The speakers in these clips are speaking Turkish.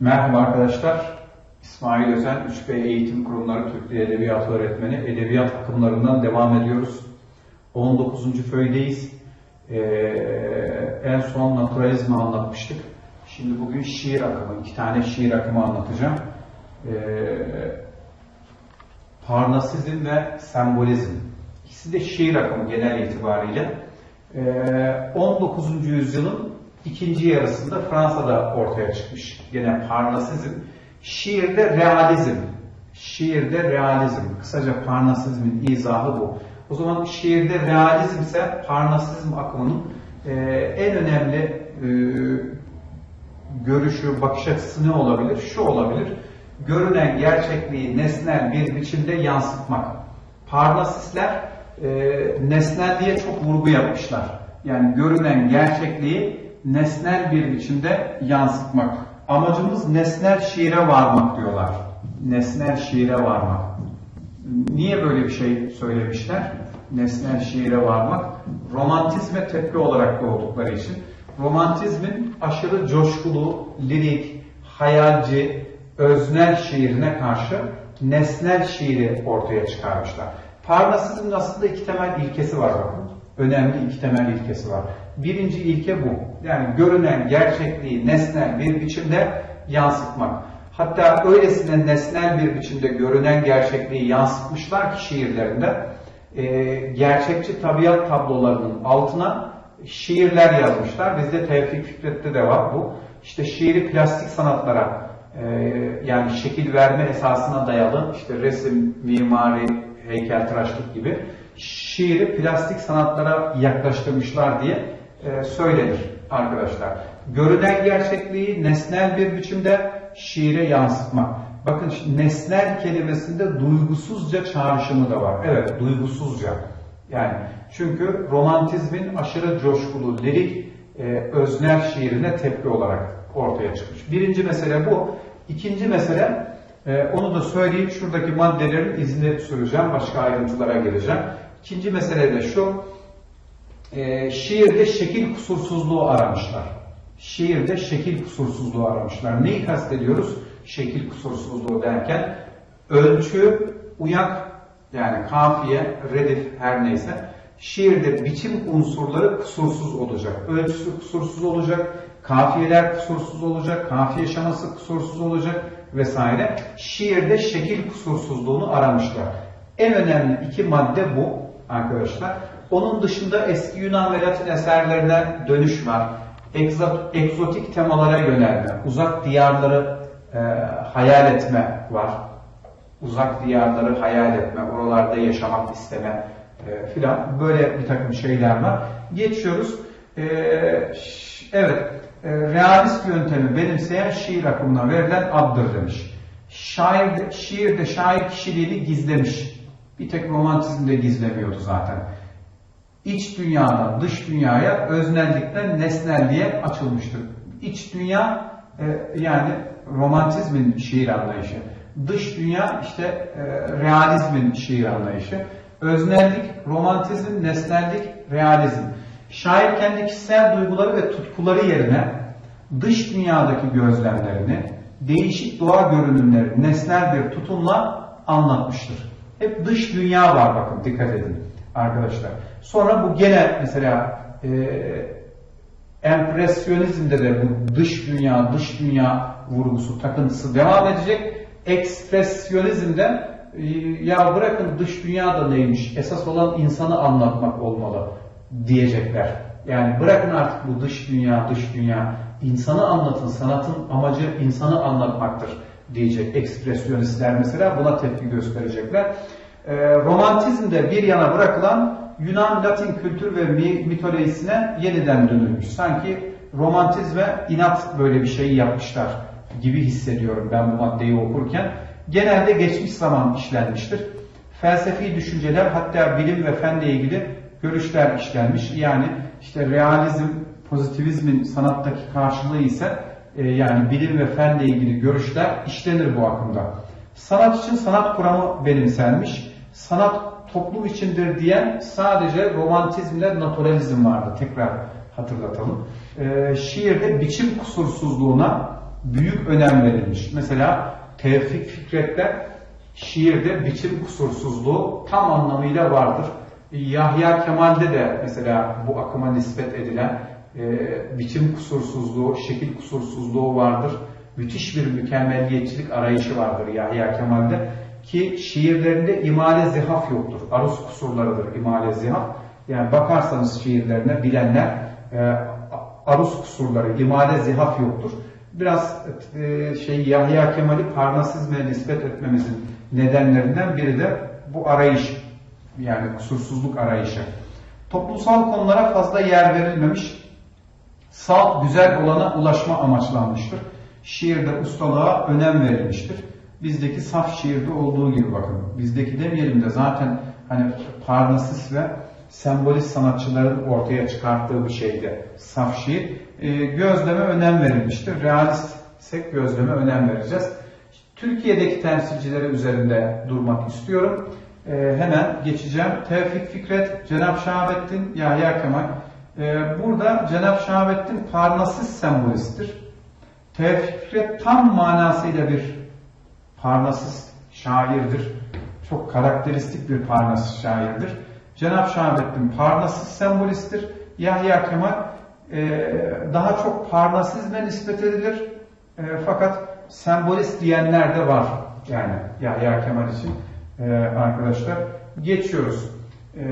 Merhaba arkadaşlar. İsmail Özen 3B Eğitim Kurumları Türk Dili Edebiyatı Öğretmeni. Edebiyat akımlarından devam ediyoruz. 19. föydeyiz. Ee, en son naturalizmi anlatmıştık. Şimdi bugün şiir akımı, iki tane şiir akımı anlatacağım. Ee, Parnasizm ve sembolizm. İkisi de şiir akımı genel itibariyle. Ee, 19. yüzyılın ikinci yarısında Fransa'da ortaya çıkmış. Gene Parnasizm. Şiirde realizm. Şiirde realizm. Kısaca Parnasizmin izahı bu. O zaman şiirde realizm ise Parnasizm akımının e, en önemli e, görüşü, bakış açısı ne olabilir? Şu olabilir. Görünen gerçekliği nesnel bir biçimde yansıtmak. Parnasistler e, nesnelliğe çok vurgu yapmışlar. Yani görünen gerçekliği nesnel bir biçimde yansıtmak. Amacımız nesnel şiire varmak diyorlar. Nesnel şiire varmak. Niye böyle bir şey söylemişler? Nesnel şiire varmak. Romantizme tepki olarak doğdukları için. Romantizmin aşırı coşkulu, lirik, hayalci, öznel şiirine karşı nesnel şiiri ortaya çıkarmışlar. Parnasizmin aslında iki temel ilkesi var bakın. Önemli iki temel ilkesi var. Birinci ilke bu. Yani görünen gerçekliği nesnel bir biçimde yansıtmak. Hatta öylesine nesnel bir biçimde görünen gerçekliği yansıtmışlar ki şiirlerinde e, gerçekçi tabiat tablolarının altına şiirler yazmışlar. Bizde Tevfik Fikret'te de var bu. İşte şiiri plastik sanatlara e, yani şekil verme esasına dayalı işte resim, mimari, heykeltıraşlık gibi şiiri plastik sanatlara yaklaştırmışlar diye e, söylenir arkadaşlar. Görünen gerçekliği nesnel bir biçimde şiire yansıtmak. Bakın nesnel kelimesinde duygusuzca çağrışımı da var. Evet, duygusuzca. Yani çünkü romantizmin aşırı coşkulu, lirik, e, öznel şiirine tepki olarak ortaya çıkmış. Birinci mesele bu. İkinci mesele, e, onu da söyleyeyim, şuradaki maddelerin izini süreceğim, başka ayrıntılara geleceğim. İkinci mesele de şu, e, şiirde şekil kusursuzluğu aramışlar. Şiirde şekil kusursuzluğu aramışlar. Neyi kastediyoruz? Şekil kusursuzluğu derken ölçü, uyak yani kafiye, redif her neyse şiirde biçim unsurları kusursuz olacak. Ölçüsü kusursuz olacak, kafiyeler kusursuz olacak, kafiye şaması kusursuz olacak vesaire. Şiirde şekil kusursuzluğunu aramışlar. En önemli iki madde bu arkadaşlar. Onun dışında eski Yunan ve Latin eserlerine dönüş var. Egzot, egzotik temalara yönelme, uzak diyarları e, hayal etme var. Uzak diyarları hayal etme, oralarda yaşamak isteme e, filan böyle bir takım şeyler var. Geçiyoruz. E, evet, e, realist yöntemi benimseyen şiir akımına verilen addır demiş. Şair, şiirde şair kişiliğini gizlemiş. Bir tek romantizmde gizlemiyordu zaten iç dünyadan dış dünyaya öznellikten nesnelliğe açılmıştır. İç dünya e, yani romantizmin şiir anlayışı. Dış dünya işte e, realizmin şiir anlayışı. Öznellik, romantizm, nesnellik, realizm. Şair kendi kişisel duyguları ve tutkuları yerine dış dünyadaki gözlemlerini, değişik doğa görünümleri nesnel bir tutumla anlatmıştır. Hep dış dünya var bakın dikkat edin arkadaşlar. Sonra bu gene mesela e, empresyonizmde de bu dış dünya, dış dünya vurgusu, takıntısı devam edecek. Ekspresyonizmde e, ya bırakın dış dünya da neymiş, esas olan insanı anlatmak olmalı diyecekler. Yani bırakın artık bu dış dünya, dış dünya, insanı anlatın, sanatın amacı insanı anlatmaktır diyecek ekspresyonistler mesela buna tepki gösterecekler. E, romantizmde bir yana bırakılan Yunan Latin kültür ve mitolojisine yeniden dönülmüş. Sanki romantizme inat böyle bir şey yapmışlar gibi hissediyorum ben bu maddeyi okurken. Genelde geçmiş zaman işlenmiştir. Felsefi düşünceler hatta bilim ve fenle ilgili görüşler işlenmiş. Yani işte realizm, pozitivizmin sanattaki karşılığı ise e, yani bilim ve fenle ilgili görüşler işlenir bu akımda. Sanat için sanat kuramı benimsenmiş. Sanat toplum içindir diyen sadece romantizmle naturalizm vardı. Tekrar hatırlatalım. E, şiirde biçim kusursuzluğuna büyük önem verilmiş. Mesela Tevfik Fikret'te şiirde biçim kusursuzluğu tam anlamıyla vardır. Yahya Kemal'de de mesela bu akıma nispet edilen e, biçim kusursuzluğu, şekil kusursuzluğu vardır. Müthiş bir mükemmelliyetçilik arayışı vardır Yahya Kemal'de. Ki şiirlerinde imale zihaf yoktur. Aruz kusurlarıdır imale zihaf. Yani bakarsanız şiirlerine bilenler e, aruz kusurları, imale zihaf yoktur. Biraz e, şey Yahya Kemal'i Parnasizm'e nispet etmemizin nedenlerinden biri de bu arayış. Yani kusursuzluk arayışı. Toplumsal konulara fazla yer verilmemiş. Salt, güzel olana ulaşma amaçlanmıştır. Şiirde ustalığa önem verilmiştir. Bizdeki saf şiirde olduğu gibi bakın. Bizdeki demeyelim de zaten hani Parnasis ve sembolist sanatçıların ortaya çıkarttığı bir şeydi. Saf şiir. E, gözleme önem verilmiştir. Realist ise gözleme önem vereceğiz. Türkiye'deki temsilcileri üzerinde durmak istiyorum. E, hemen geçeceğim. Tevfik Fikret, Cenab Şahabettin, Yahya Kemal. E, burada Cenab Şahabettin Parnasis sembolisttir. Tevfik Fikret tam manasıyla bir Parnasis şairdir. Çok karakteristik bir Parnasis şairdir. Cenab Şahabettin Parnasis sembolisttir. Yahya Kemal e, daha çok Parnasizme nispet edilir. E, fakat sembolist diyenler de var. Yani Yahya Kemal için e, arkadaşlar. Geçiyoruz. E,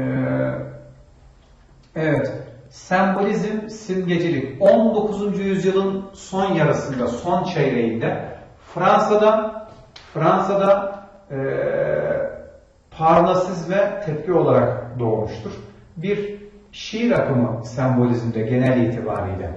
evet. Sembolizm, simgecilik. 19. yüzyılın son yarısında, son çeyreğinde Fransa'da Fransa'da e, Parnasizme tepki olarak doğmuştur. Bir şiir akımı sembolizmde genel itibariyle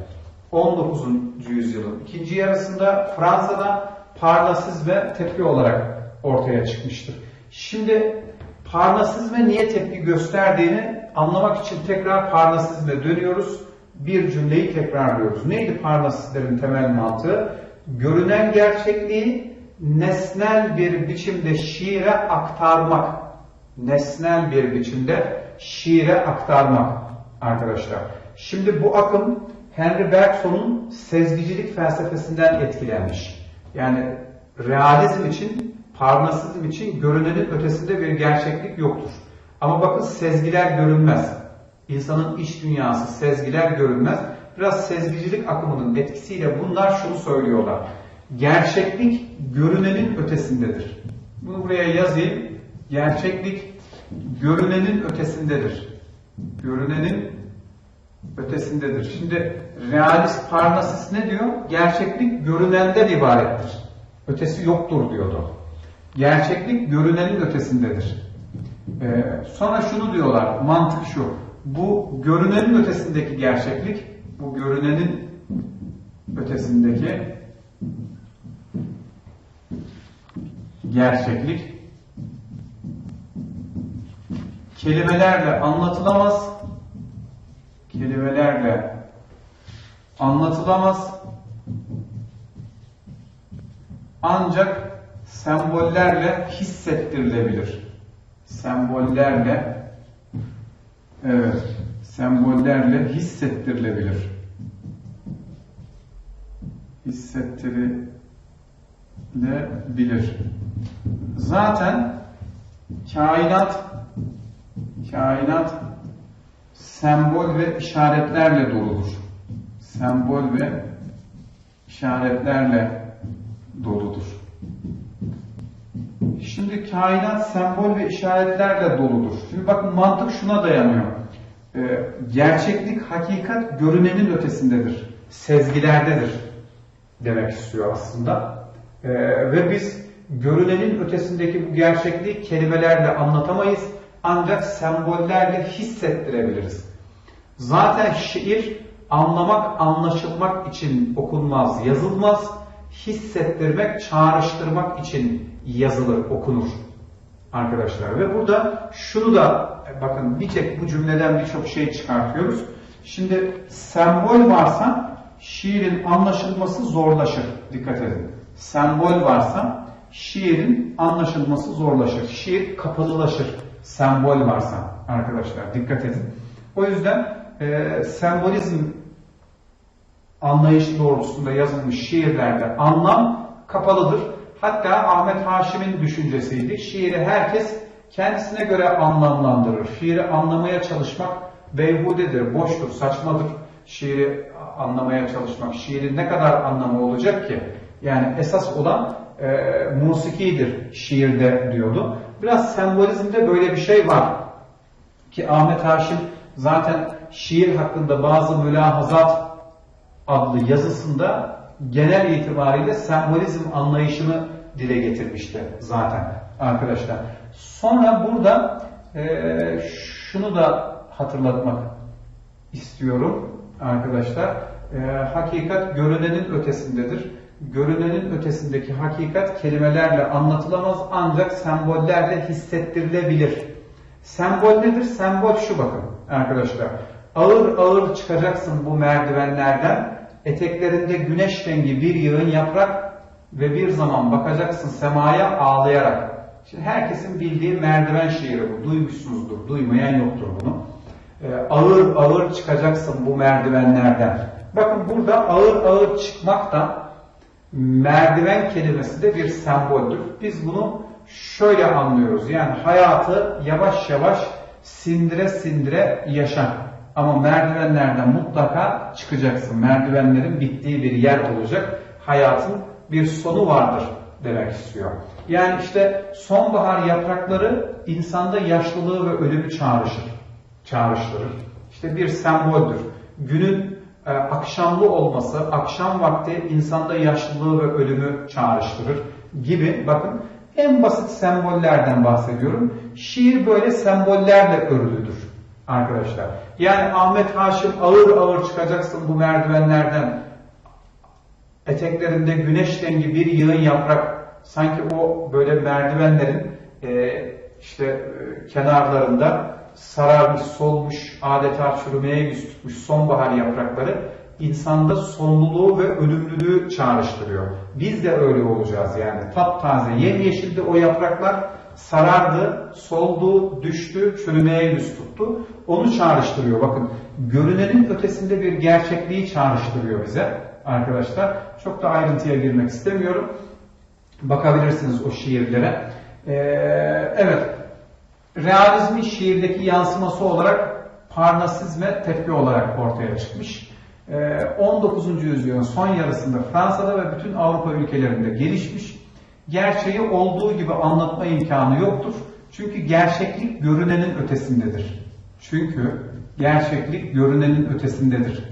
19. yüzyılın ikinci yarısında Fransa'da Parnasizme tepki olarak ortaya çıkmıştır. Şimdi Parnasizme niye tepki gösterdiğini anlamak için tekrar Parnasizme dönüyoruz. Bir cümleyi tekrarlıyoruz. Neydi Parnasizlerin temel mantığı? Görünen gerçekliği nesnel bir biçimde şiire aktarmak. Nesnel bir biçimde şiire aktarmak arkadaşlar. Şimdi bu akım Henry Bergson'un sezgicilik felsefesinden etkilenmiş. Yani realizm için, parnasizm için görünenin ötesinde bir gerçeklik yoktur. Ama bakın sezgiler görünmez. İnsanın iç dünyası, sezgiler görünmez. Biraz sezgicilik akımının etkisiyle bunlar şunu söylüyorlar. Gerçeklik görünenin ötesindedir. Bunu buraya yazayım. Gerçeklik görünenin ötesindedir. Görünenin ötesindedir. Şimdi realist Parnasis ne diyor? Gerçeklik görünenden ibarettir. Ötesi yoktur diyordu. Gerçeklik görünenin ötesindedir. Ee, sonra şunu diyorlar, mantık şu. Bu görünenin ötesindeki gerçeklik, bu görünenin ötesindeki gerçeklik kelimelerle anlatılamaz, kelimelerle anlatılamaz, ancak sembollerle hissettirilebilir. Sembollerle evet, sembollerle hissettirilebilir. Hissettirilebilir. Zaten kainat kainat sembol ve işaretlerle doludur. Sembol ve işaretlerle doludur. Şimdi kainat sembol ve işaretlerle doludur. Şimdi bakın mantık şuna dayanıyor. Ee, gerçeklik, hakikat görünenin ötesindedir. Sezgilerdedir demek istiyor aslında. Ee, ve biz görünenin ötesindeki bu gerçekliği kelimelerle anlatamayız ancak sembollerle hissettirebiliriz. Zaten şiir anlamak, anlaşılmak için okunmaz, yazılmaz. Hissettirmek, çağrıştırmak için yazılır, okunur arkadaşlar. Ve burada şunu da bakın bir tek bu cümleden birçok şey çıkartıyoruz. Şimdi sembol varsa şiirin anlaşılması zorlaşır. Dikkat edin. Sembol varsa şiirin anlaşılması zorlaşır. Şiir kapalılaşır sembol varsa arkadaşlar dikkat edin. O yüzden e, sembolizm anlayışı doğrultusunda yazılmış şiirlerde anlam kapalıdır. Hatta Ahmet Haşim'in düşüncesiydi. Şiiri herkes kendisine göre anlamlandırır. Şiiri anlamaya çalışmak beyhudedir, boştur, saçmadır. Şiiri anlamaya çalışmak, şiirin ne kadar anlamı olacak ki? Yani esas olan e, musikidir şiirde diyordu. Biraz sembolizmde böyle bir şey var. Ki Ahmet Haşim zaten şiir hakkında bazı mülahazat adlı yazısında genel itibariyle sembolizm anlayışını dile getirmişti zaten arkadaşlar. Sonra burada e, şunu da hatırlatmak istiyorum arkadaşlar. E, hakikat görünenin ötesindedir. Görünenin ötesindeki hakikat kelimelerle anlatılamaz ancak sembollerle hissettirilebilir. Sembol nedir? Sembol şu bakın arkadaşlar. Ağır ağır çıkacaksın bu merdivenlerden. Eteklerinde güneş rengi bir yığın yaprak ve bir zaman bakacaksın semaya ağlayarak. Şimdi herkesin bildiği merdiven şiiri bu. Duymuşsunuzdur. Duymayan yoktur bunu. Ee, ağır ağır çıkacaksın bu merdivenlerden. Bakın burada ağır ağır çıkmak da merdiven kelimesi de bir semboldür. Biz bunu şöyle anlıyoruz. Yani hayatı yavaş yavaş sindire sindire yaşa. Ama merdivenlerden mutlaka çıkacaksın. Merdivenlerin bittiği bir yer olacak. Hayatın bir sonu vardır demek istiyor. Yani işte sonbahar yaprakları insanda yaşlılığı ve ölümü çağrışır. Çağrıştırır. İşte bir semboldür. Günün e, akşamlı olması, akşam vakti insanda yaşlılığı ve ölümü çağrıştırır gibi bakın en basit sembollerden bahsediyorum. Şiir böyle sembollerle örülüdür arkadaşlar. Yani Ahmet Haşim ağır ağır çıkacaksın bu merdivenlerden. Eteklerinde güneş rengi bir yığın yaprak sanki o böyle merdivenlerin e, işte e, kenarlarında sararmış, solmuş, adeta çürümeye yüz tutmuş sonbahar yaprakları insanda sonluluğu ve ölümlülüğü çağrıştırıyor. Biz de öyle olacağız yani. Taptaze, yemyeşildi o yapraklar, sarardı, soldu, düştü, çürümeye yüz tuttu. Onu çağrıştırıyor. Bakın görünenin ötesinde bir gerçekliği çağrıştırıyor bize arkadaşlar. Çok da ayrıntıya girmek istemiyorum. Bakabilirsiniz o şiirlere. Ee, evet, realizmin şiirdeki yansıması olarak Parnasizme tepki olarak ortaya çıkmış. 19. Ee, yüzyılın son yarısında Fransa'da ve bütün Avrupa ülkelerinde gelişmiş. Gerçeği olduğu gibi anlatma imkanı yoktur. Çünkü gerçeklik görünenin ötesindedir. Çünkü gerçeklik görünenin ötesindedir.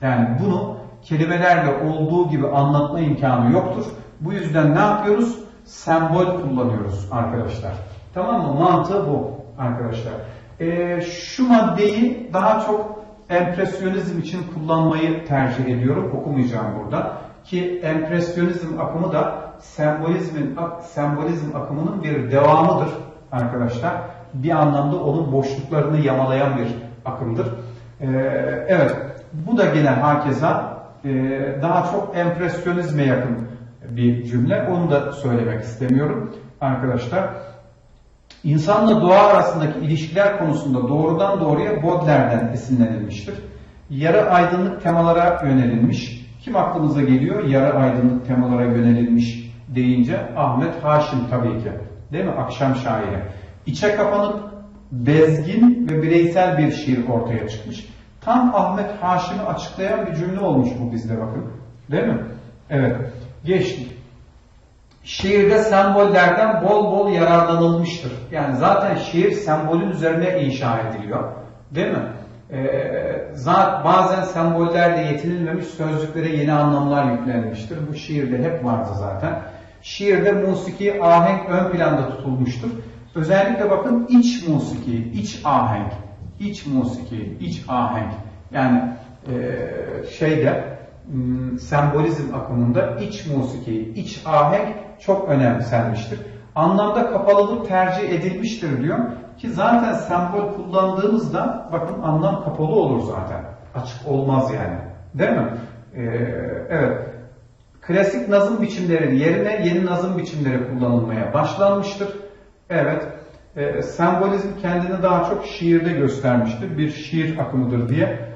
Yani bunu kelimelerle olduğu gibi anlatma imkanı yoktur. Bu yüzden ne yapıyoruz? Sembol kullanıyoruz arkadaşlar. Tamam mı? Mantığı bu arkadaşlar. Ee, şu maddeyi daha çok empresyonizm için kullanmayı tercih ediyorum. Okumayacağım burada. Ki empresyonizm akımı da sembolizmin sembolizm akımının bir devamıdır arkadaşlar. Bir anlamda onun boşluklarını yamalayan bir akımdır. Ee, evet, bu da gene hakeza e, daha çok empresyonizme yakın bir cümle. Onu da söylemek istemiyorum arkadaşlar. İnsanla doğa arasındaki ilişkiler konusunda doğrudan doğruya Baudelaire'den esinlenilmiştir. Yarı aydınlık temalara yönelilmiş. Kim aklımıza geliyor? Yarı aydınlık temalara yönelilmiş deyince Ahmet Haşim tabii ki. Değil mi? Akşam şairi. İçe kapanık, bezgin ve bireysel bir şiir ortaya çıkmış. Tam Ahmet Haşim'i açıklayan bir cümle olmuş bu bizde bakın. Değil mi? Evet. Geçtik. Şiirde sembollerden bol bol yararlanılmıştır. Yani zaten şiir sembolün üzerine inşa ediliyor. Değil mi? Ee, bazen sembollerle yetinilmemiş sözcüklere yeni anlamlar yüklenmiştir. Bu şiirde hep vardı zaten. Şiirde musiki, ahenk ön planda tutulmuştur. Özellikle bakın iç musiki, iç ahenk, iç musiki, iç ahenk. Yani e, şeyde sembolizm akımında iç musiki, iç ahenk çok önemsenmiştir. Anlamda kapalılık tercih edilmiştir diyor ki zaten sembol kullandığımızda bakın anlam kapalı olur zaten. Açık olmaz yani. Değil mi? Ee, evet. Klasik nazım biçimleri yerine yeni nazım biçimleri kullanılmaya başlanmıştır. Evet. E, sembolizm kendini daha çok şiirde göstermiştir. Bir şiir akımıdır diye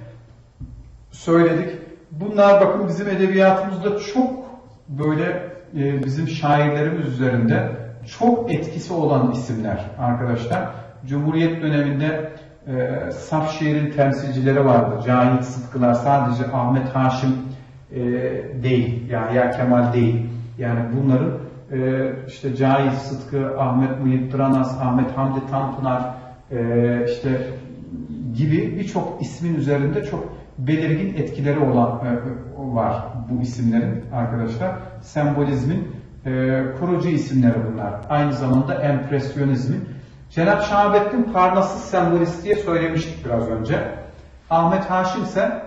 söyledik. Bunlar bakın bizim edebiyatımızda çok böyle e, bizim şairlerimiz üzerinde çok etkisi olan isimler arkadaşlar. Cumhuriyet döneminde e, saf şiirin temsilcileri vardı. Cahit Sıtkılar sadece Ahmet Haşim e, değil, Yahya Kemal değil. Yani bunların e, işte Cahit Sıtkı, Ahmet Muhit Dranas, Ahmet Hamdi Tanpınar e, işte gibi birçok ismin üzerinde çok belirgin etkileri olan e, var bu isimlerin arkadaşlar. Sembolizmin e, kurucu isimleri bunlar. Aynı zamanda empresyonizmin. Cenab Şahabettin Parnasız sembolist diye söylemiştik biraz önce. Ahmet Haşim ise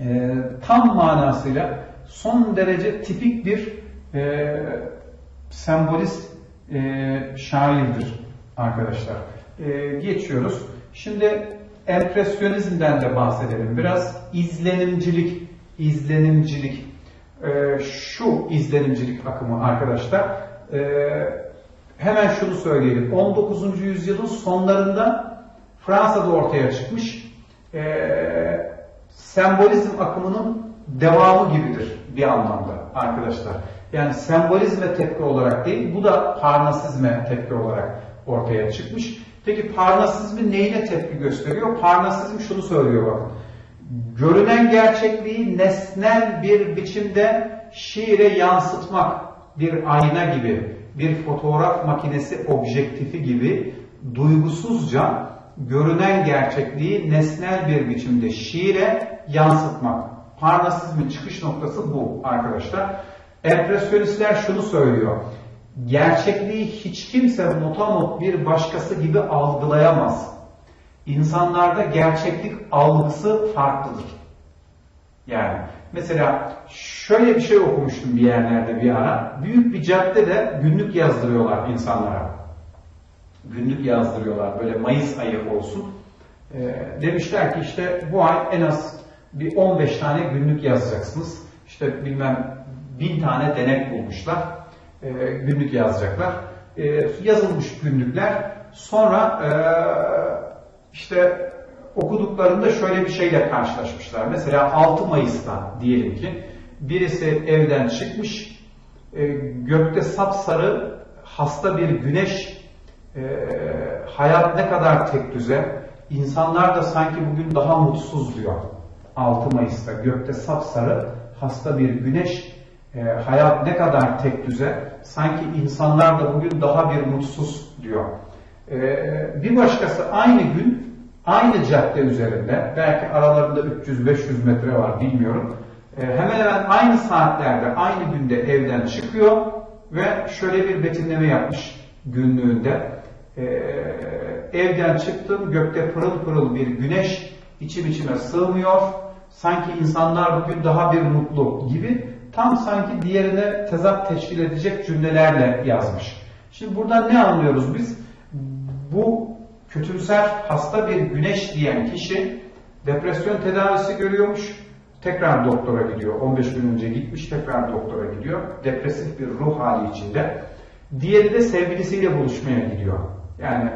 e, tam manasıyla son derece tipik bir sembolist şairdir arkadaşlar. Geçiyoruz. Şimdi empresyonizmden de bahsedelim. Biraz izlenimcilik, izlenimcilik. E, şu izlenimcilik akımı arkadaşlar. E, hemen şunu söyleyelim. 19. yüzyılın sonlarında Fransa'da ortaya çıkmış e, sembolizm akımının devamı gibidir bir anlamda arkadaşlar. Yani sembolizme tepki olarak değil, bu da parnasizme tepki olarak ortaya çıkmış. Peki parnasizmin neyine tepki gösteriyor? Parnasizm şunu söylüyor bakın. Görünen gerçekliği nesnel bir biçimde şiire yansıtmak, bir ayna gibi, bir fotoğraf makinesi objektifi gibi duygusuzca görünen gerçekliği nesnel bir biçimde şiire yansıtmak. Parnasizmin çıkış noktası bu arkadaşlar. Empresyonistler şunu söylüyor. Gerçekliği hiç kimse motamot bir başkası gibi algılayamaz. İnsanlarda gerçeklik algısı farklıdır. Yani mesela şöyle bir şey okumuştum bir yerlerde bir ara. Büyük bir caddede günlük yazdırıyorlar insanlara. Günlük yazdırıyorlar böyle Mayıs ayı olsun. E, demişler ki işte bu ay en az bir 15 tane günlük yazacaksınız. İşte bilmem bin tane denek bulmuşlar. E, günlük yazacaklar. E, yazılmış günlükler. Sonra e, işte okuduklarında şöyle bir şeyle karşılaşmışlar. Mesela 6 Mayıs'ta diyelim ki birisi evden çıkmış, e, gökte sapsarı hasta bir güneş, e, hayat ne kadar tek düze, insanlar da sanki bugün daha mutsuz diyor. 6 Mayıs'ta gökte sapsarı hasta bir güneş, e, hayat ne kadar tek düze, sanki insanlar da bugün daha bir mutsuz diyor. E, bir başkası aynı gün, aynı cadde üzerinde, belki aralarında 300-500 metre var bilmiyorum, e, hemen hemen aynı saatlerde, aynı günde evden çıkıyor ve şöyle bir betimleme yapmış günlüğünde. E, evden çıktım, gökte pırıl pırıl bir güneş, içim içime sığmıyor, sanki insanlar bugün daha bir mutlu gibi tam sanki diğerine tezat teşkil edecek cümlelerle yazmış. Şimdi buradan ne anlıyoruz biz? Bu kötümser hasta bir güneş diyen kişi depresyon tedavisi görüyormuş, tekrar doktora gidiyor. 15 gün önce gitmiş, tekrar doktora gidiyor. Depresif bir ruh hali içinde. Diğeri de sevgilisiyle buluşmaya gidiyor. Yani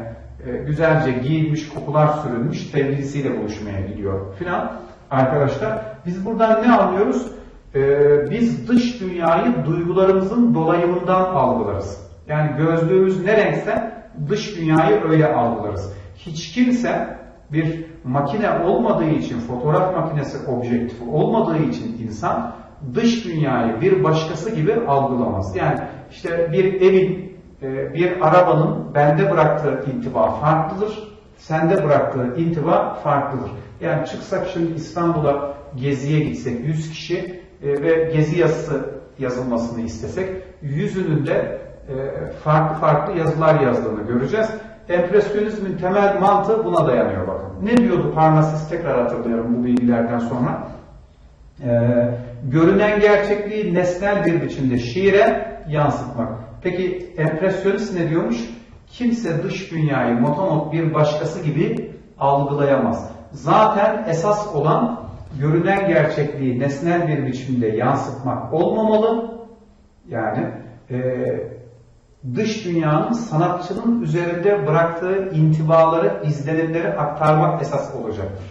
e, güzelce giyilmiş, kokular sürülmüş, sevgilisiyle buluşmaya gidiyor filan. Arkadaşlar biz buradan ne anlıyoruz? Ee, biz dış dünyayı duygularımızın dolayımından algılarız. Yani gözlüğümüz ne renkse dış dünyayı öyle algılarız. Hiç kimse bir makine olmadığı için, fotoğraf makinesi objektifi olmadığı için insan dış dünyayı bir başkası gibi algılamaz. Yani işte bir evin, e, bir arabanın bende bıraktığı intiba farklıdır, sende bıraktığı intiba farklıdır. Yani çıksak şimdi İstanbul'a geziye gitsek 100 kişi e, ve gezi yazısı yazılmasını istesek yüzünün de e, farklı farklı yazılar yazdığını göreceğiz. Empresyonizmin temel mantığı buna dayanıyor bakın. Ne diyordu Parnassus tekrar hatırlıyorum bu bilgilerden sonra. Ee, görünen gerçekliği nesnel bir biçimde şiire yansıtmak. Peki empresyonist ne diyormuş? Kimse dış dünyayı motomot bir başkası gibi algılayamaz. Zaten esas olan görünen gerçekliği nesnel bir biçimde yansıtmak olmamalı. Yani e, dış dünyanın sanatçının üzerinde bıraktığı intibaları, izlenimleri aktarmak esas olacaktır.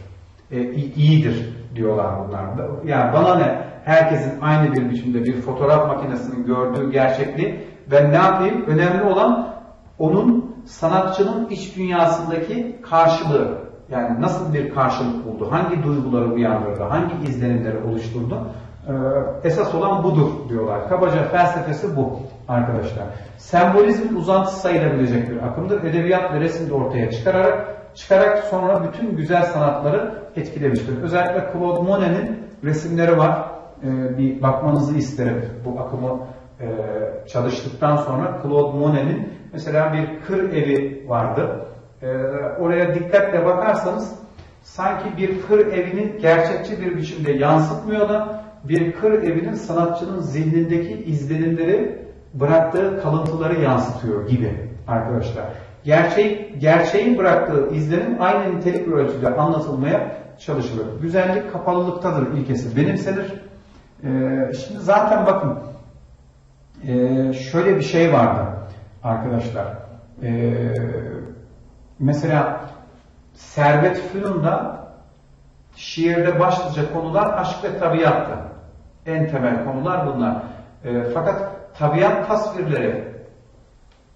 E, iyidir diyorlar bunlar. Yani bana ne? Herkesin aynı bir biçimde bir fotoğraf makinesinin gördüğü gerçekliği ben ne yapayım? Önemli olan onun sanatçının iç dünyasındaki karşılığı. Yani nasıl bir karşılık buldu, hangi duyguları uyandırdı, hangi izlenimleri oluşturdu. Ee, esas olan budur diyorlar. Kabaca felsefesi bu arkadaşlar. Sembolizmin uzantısı sayılabilecek bir akımdır. Edebiyat ve resim de ortaya çıkararak çıkarak sonra bütün güzel sanatları etkilemiştir. Özellikle Claude Monet'in resimleri var. Ee, bir bakmanızı isterim bu akımı e, çalıştıktan sonra Claude Monet'in mesela bir kır evi vardı. Ee, oraya dikkatle bakarsanız sanki bir kır evinin gerçekçi bir biçimde yansıtmıyor da bir kır evinin sanatçının zihnindeki izlenimleri bıraktığı kalıntıları yansıtıyor gibi arkadaşlar. Gerçeği, gerçeğin bıraktığı izlenim aynı nitelik ölçüde anlatılmaya çalışılır. Güzellik kapalılıktadır ilkesi benimsenir. Ee, şimdi zaten bakın ee, şöyle bir şey vardı arkadaşlar. Ee, mesela Servet Fünun'da şiirde başlıca konular aşk ve tabiattı. En temel konular bunlar. Ee, fakat tabiat tasvirleri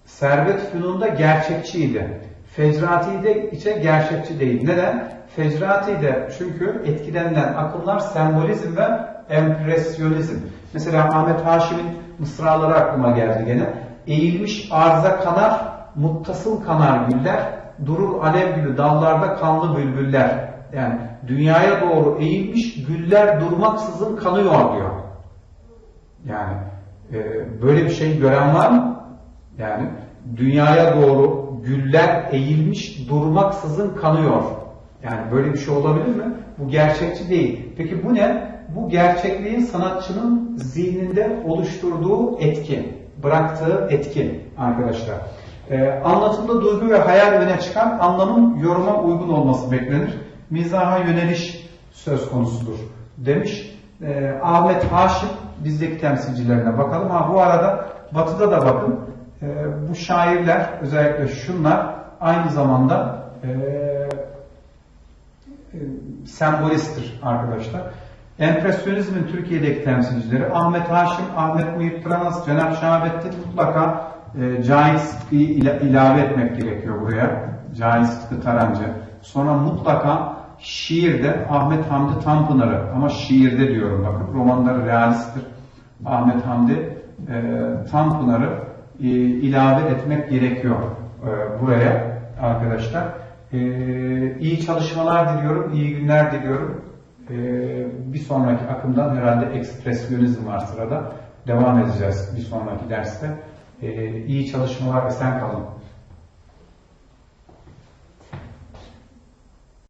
Servet Fünun'da gerçekçiydi. Fecrati'de içe gerçekçi değil. Neden? Fecrati'de çünkü etkilenilen akımlar sembolizm ve empresyonizm. Mesela Ahmet Haşim'in mısraları aklıma geldi gene. Eğilmiş arıza kanar, muttasıl kanar güller, durur alev gibi dallarda kanlı bülbüller. Yani dünyaya doğru eğilmiş güller durmaksızın kanıyor diyor. Yani e, böyle bir şey gören var mı? Yani dünyaya doğru güller eğilmiş durmaksızın kanıyor. Yani böyle bir şey olabilir mi? Bu gerçekçi değil. Peki bu ne? Bu gerçekliğin sanatçının zihninde oluşturduğu etki, bıraktığı etki arkadaşlar. Ee, anlatımda duygu ve hayal öne çıkan anlamın yoruma uygun olması beklenir. Mizaha yöneliş söz konusudur demiş. Ee, Ahmet Haşim bizdeki temsilcilerine bakalım. Ha bu arada batıda da bakın. Ee, bu şairler özellikle şunlar aynı zamanda e, e, sembolisttir arkadaşlar. Empresyonizmin Türkiye'deki temsilcileri Ahmet Haşim, Ahmet Muhit Pıranas, Cenab Şahabettin mutlaka e, Cahit Sıtkı'yı ila, ilave etmek gerekiyor buraya. Cahit Sıtkı Tarancı. Sonra mutlaka şiirde Ahmet Hamdi Tanpınar'ı ama şiirde diyorum bakın romanları realisttir. Ahmet Hamdi e, Tanpınar'ı e, ilave etmek gerekiyor e, buraya arkadaşlar. E, iyi çalışmalar diliyorum, iyi günler diliyorum. E, bir sonraki akımdan herhalde ekspresyonizm var sırada. Devam edeceğiz bir sonraki derste. E, iyi çalışmalar ve sen kalın.